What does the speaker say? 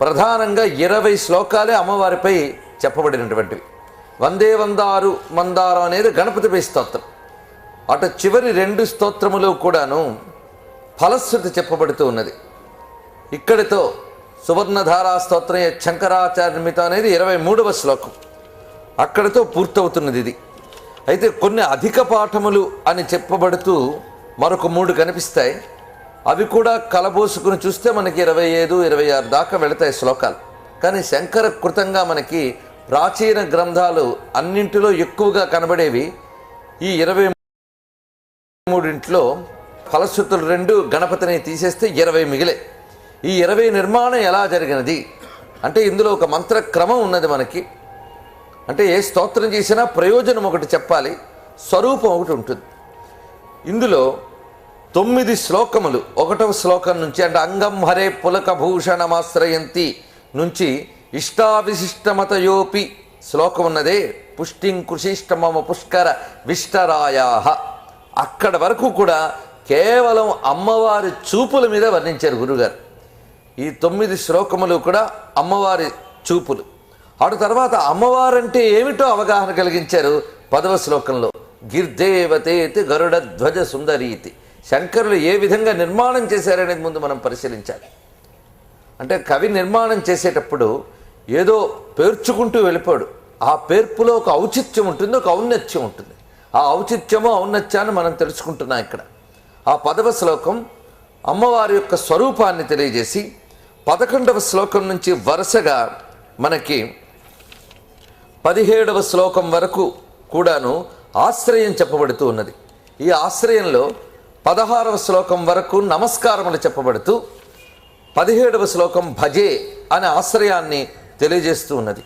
ప్రధానంగా ఇరవై శ్లోకాలే అమ్మవారిపై చెప్పబడినటువంటివి. వందే వందారు మందారం అనేది గణపతిపై స్తోత్రం. అటు చివరి రెండు స్తోత్రములు కూడాను ఫలశ్రుతి చెప్పబడుతూ ఉన్నది. ఇక్కడితో సువర్ణధారా స్తోత్రం శంకరాచార్యమిత అనేది ఇరవై మూడవ శ్లోకం. అక్కడితో పూర్తవుతున్నది ఇది. అయితే కొన్ని అధిక పాఠములు అని చెప్పబడుతూ మరొక మూడు కనిపిస్తాయి. అవి కూడా కలబోసుకుని చూస్తే మనకి ఇరవై ఐదు ఇరవై ఆరు దాకా వెళతాయి శ్లోకాలు. కానీ శంకర కృతంగా మనకి ప్రాచీన గ్రంథాలు అన్నింటిలో ఎక్కువగా కనబడేవి. ఈ ఇరవై మూడింట్లో ఫలశ్రుతులు రెండు గణపతిని తీసేస్తే ఇరవై మిగిలే. ఈ ఇరవై నిర్మాణం ఎలా జరిగినది? అంటే ఇందులో ఒక మంత్ర క్రమం ఉన్నది మనకి. అంటే ఏ స్తోత్రం చేసినా ప్రయోజనం ఒకటి చెప్పాలి స్వరూపం ఒకటి ఉంటుంది. ఇందులో తొమ్మిది శ్లోకములు. ఒకటవ శ్లోకం నుంచి అంటే అంగం హరే పులక భూషణమాశ్రయంతి నుంచి ఇష్టావిశిష్టమతయోపి శ్లోకం ఉన్నదే. పుష్టిం కృషిష్టమమ పుష్కర విష్టరాయా అక్కడ వరకు కూడా కేవలం అమ్మవారి చూపుల మీద వర్ణించారు గురుగారు. ఈ తొమ్మిది శ్లోకములు కూడా అమ్మవారి చూపులు. అటు తర్వాత అమ్మవారంటే ఏమిటో అవగాహన కలిగించారు పదవ శ్లోకంలో. గిర్దేవతేతి గరుడ ధ్వజ సుందరీతి. శంకరులు ఏ విధంగా నిర్మాణం చేశారనేది ముందు మనం పరిశీలించాలి. అంటే కవి నిర్మాణం చేసేటప్పుడు ఏదో పేర్చుకుంటూ వెళ్ళిపోడు. ఆ పేర్పులో ఒక ఔచిత్యం ఉంటుంది ఒక ఔన్నత్యం ఉంటుంది. ఆ ఔచిత్యము ఔన్నత్యాన్ని మనం తెలుసుకుంటున్నాం ఇక్కడ. ఆ పదవ శ్లోకం అమ్మవారి యొక్క స్వరూపాన్ని తెలియజేసి పదకొండవ శ్లోకం నుంచి వరుసగా మనకి పదిహేడవ శ్లోకం వరకు కూడాను ఆశ్రయం చెప్పబడుతూ ఉన్నది. ఈ ఆశ్రయంలో పదహారవ శ్లోకం వరకు నమస్కారములు చెప్పబడుతూ పదిహేడవ శ్లోకం భజే అనే ఆశ్రయాన్ని తెలియజేస్తూ ఉన్నది.